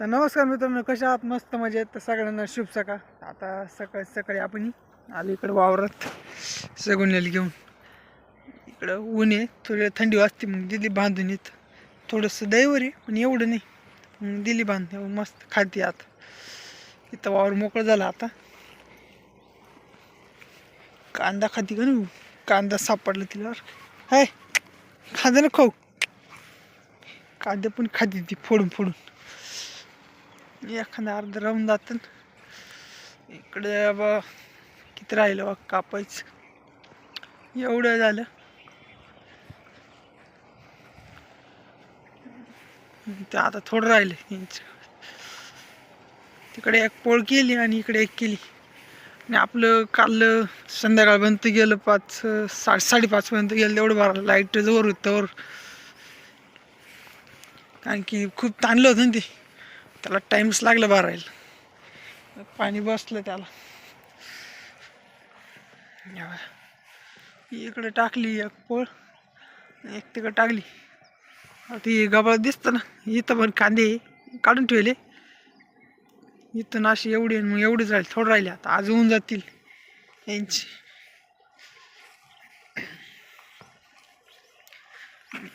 तर नमस्कार मित्रांनो कशा आहात? मस्त मजेत. तर सगळ्यांना शुभ सका आता सकाळी सकाळी आपण आलो इकडं वावरात सगुण्याला घेऊन. इकडं ऊन आहे थोडी थंडी वाजते मग दिली बांधून येत थोडंसं दैवर आहे पण एवढं नाही. मग दिली बांधून मस्त खाते आता. इथं वावर मोकळं झालं आता. कांदा खाती का नाही? कांदा सापडला तिला. हाय खांदा ना खाऊ. कांदे पण खाती ती फोडून फोडून. एखादा अर्ध राहून जात. इकडे बा किती राहिलं बा कापायचं. एवढं झालं. ते आता थोडं राहिलं इंच तिकडे एक पोळ केली आणि इकडे एक केली. आणि आपलं काल संध्याकाळपर्यंत गेलं पाच साडे साडेपाचपर्यंत गेलं तेवढं भरायला लाइट जवळ होतं तवर. कारण की खूप ताणलं होतं ना ते. त्याला टाईम्स लागला भरायला. पाणी बसलं त्याला. या इकडे टाकली एक पोळ एक तिकडे टाकली. ती गबाळ दिसतं ना इथं पण कांदे काढून ठेवले. इथं नाशी एवढी आणि मग एवढीच राहिली थोडं राहिले आता आज होऊन जातील यांची.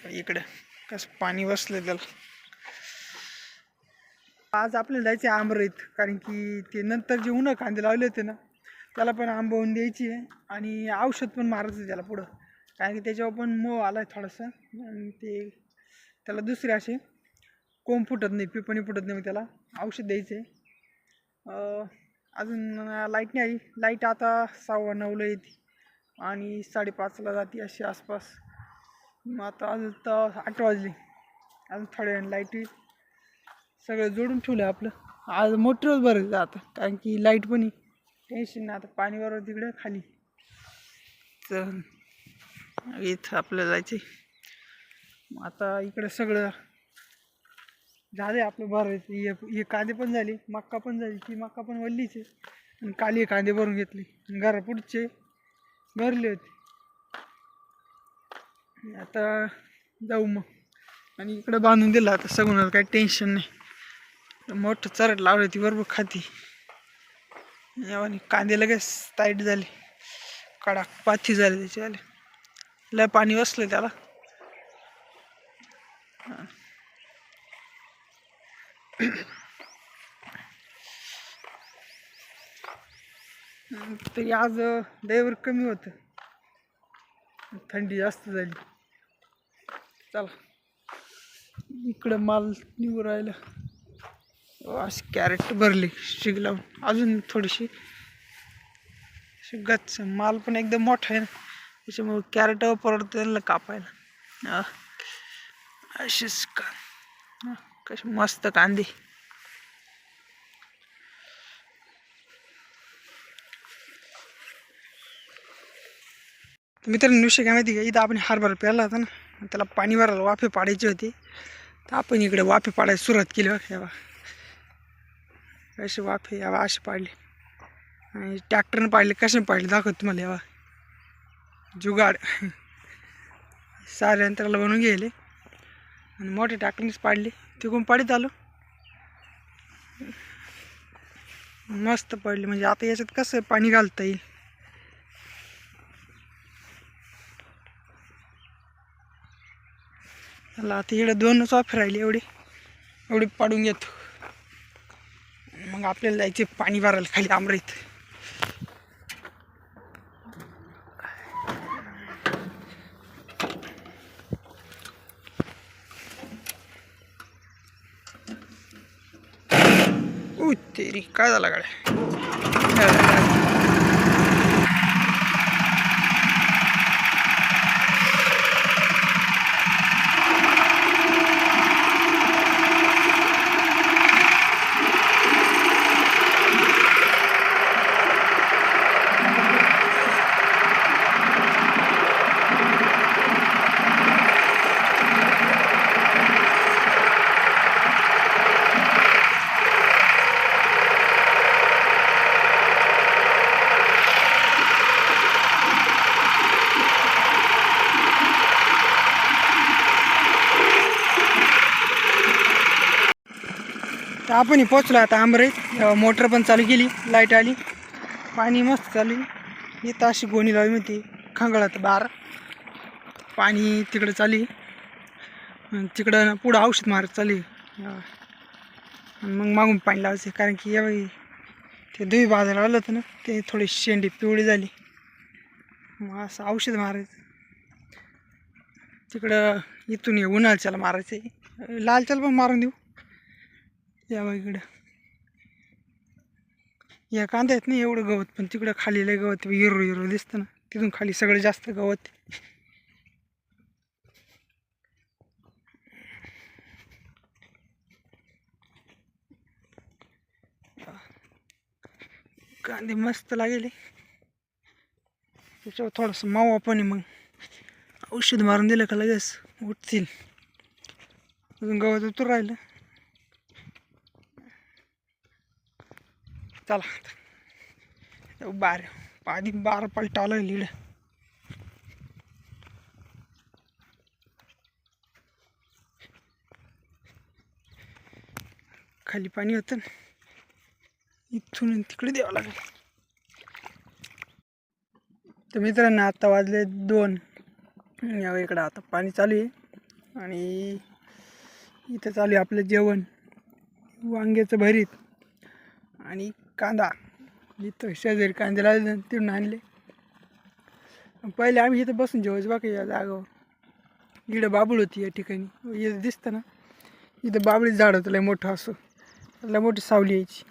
इकडं कसं पाणी बसलं त्याला. आज आपल्याला जायचे आंबरईत कारण की ते नंतर जे उन्हा कांदे लावले होते ना त्याला पण आंबवून द्यायची आहे आणि औषध पण मारायचं त्याला पुढं. कारण की त्याच्यावर पण मोह आला आहे थोडासा आणि ते त्याला दुसरे असे कोंब फुटत नाही पिपणी फुटत नाही मग त्याला औषध द्यायचं आहे. अजून लाइट नाही आली. लाइट आता सहावा नऊला येते आणि साडेपाचला जाते अशी आसपास. मग आता अजून तर आठ वाजले. अजून थोड्या वेळ लाइट येईल. सगळं जोडून ठेवलं आपलं. आज मोटरच बरं आता कारण की लाइट पण टेन्शन नाही आता पाणी बरोबर तिकडे खाली. तर इथं आपलं जायचे आता इकडे सगळं झाले आपलं भरायचं. हे हे कांदे पण झाले मक्का पण झाली ती मक्का पण वल्लीच आहे. आणि काली कांदे भरून घेतले. घरा पुढचे भरले होते. आता जाऊ मग. आणि इकडं बांधून दिलं आता सगळं काही टेन्शन नाही. मोठं चरट लावलं ती बरोबर खाती. आणि कांदे लगेच टाईट झाले. कडा पाथी झाले आले लय पाणी बसलं त्याला. तरी आज दैवर कमी होतं. थंडी जास्त झाली. चला. इकडं माल निघू राहिला. अशी कॅरेट भरली शिग लावून. अजून थोडीशी. गच्च माल पण एकदम मोठा आहे ना. त्याच्यामुळे कॅरेट परत त्यांना कापायला. अशीच का कशी मस्त कांदे. मित्रांनो विषय काय माहिती का? इथं आपण हारभरा प्याला होता ना. त्याला पाणी भरायला वाफे पाडायचे होते. तर आपण इकडे वाफे पाडायला सुरुवात केली बघा. यावा वाफे यावा असे पाडले. आणि ट्रॅक्टरनं पाडले कसे पाडले? दाखवत तुम्हाला यावा. जुगाड. सारे यंत्राला बनवून गेले. आणि मोठ्या ट्रॅक्टरनेच पाडले. तिकडून पाडीत आलो. मस्त पडले. म्हणजे आता याच्यात कसं पाणी घालता येईल. आता इकडे दोनच ऑफर राहिले एवढे. एवढे पाडून घेतो. मग आपल्याला जायचे पाणी भरायला खाली आमरीत. उ तेरी काय झाला गाड्या? आपण पोचलो आता आंबरेत मोटर पण चालू केली लाइट आली पाणी मस्त चालू आहे. इथं अशी गोणी लावली होती खंगळात बार. पाणी तिकडं चालू तिकडं ना पुढं औषध मारत चालू मग मागून पाणी लावायचं कारण की यावेळी ते दुई बाजार आलं होतं ना ते थोडी शेंडी पिवळी झाली. मग असं औषध मारायचं. तिकडं इथून ये उन्हाळच्याला मारायचं आहे. लालच्याला पण मारून देऊ. या बघ इकडं. या कांदा नाही एवढं गवत पण तिकडं खाली लय गवत हिरो हिरो दिसतं ना. तिथून खाली सगळं जास्त गवत कांदे मस्त लागेल त्याच्यावर थोडंसं मावा पण आहे मग. औषध मारून दिलं का लगेच उठतील. अजून गवत उतर राहिलं. चला बार पाणी बार पलटा लीड खाली पाणी होतं ना. इथून तिकडे द्यावं लागेल. तर मित्रांनो आता वाजले दोन. इकडं आता पाणी चालू आहे. आणि इथं चालू आहे आपलं जेवण. वांग्याचं भरीत. आणि कांदा. इथं शेजारी कांद्याला लावले तिथून आणले. पहिले आम्ही इथं बसून जेवायचं बाकी या जागावर. इकडं बाबूळ होती या ठिकाणी. इथं दिसतं ना? इथं बाबळीच झाड होतं लय मोठं असं. लय मोठी सावली यायची.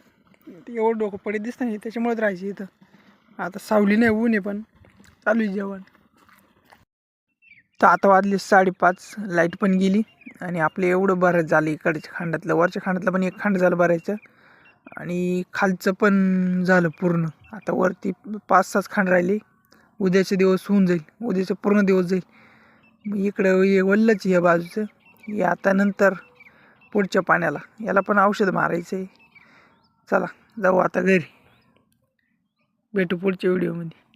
एवढं डोकं पडत दिसतं नाही त्याच्यामुळेच राहायची इथं. आता सावली नाही ऊन आहे पण. चालू आहे जेवण. तर आता वाजले साडेपाच लाइट पण गेली. आणि आपलं एवढं बरं झालं इकडच्या खांडातलं. वरच्या खांडातलं पण एक खांड झालं भरायचं आणि खालचं पण झालं पूर्ण. आता वरती पाच सात खांड राहिली. उद्याचे दिवस होऊन जाईल. उद्याचं पूर्ण दिवस जाईल. मग इकडं हे वल्लच या बाजूचं. हे आता नंतर पुढच्या पाण्याला. याला पण औषध मारायचं आहे. चला जाऊ आता घरी. भेटू पुढच्या व्हिडिओमध्ये.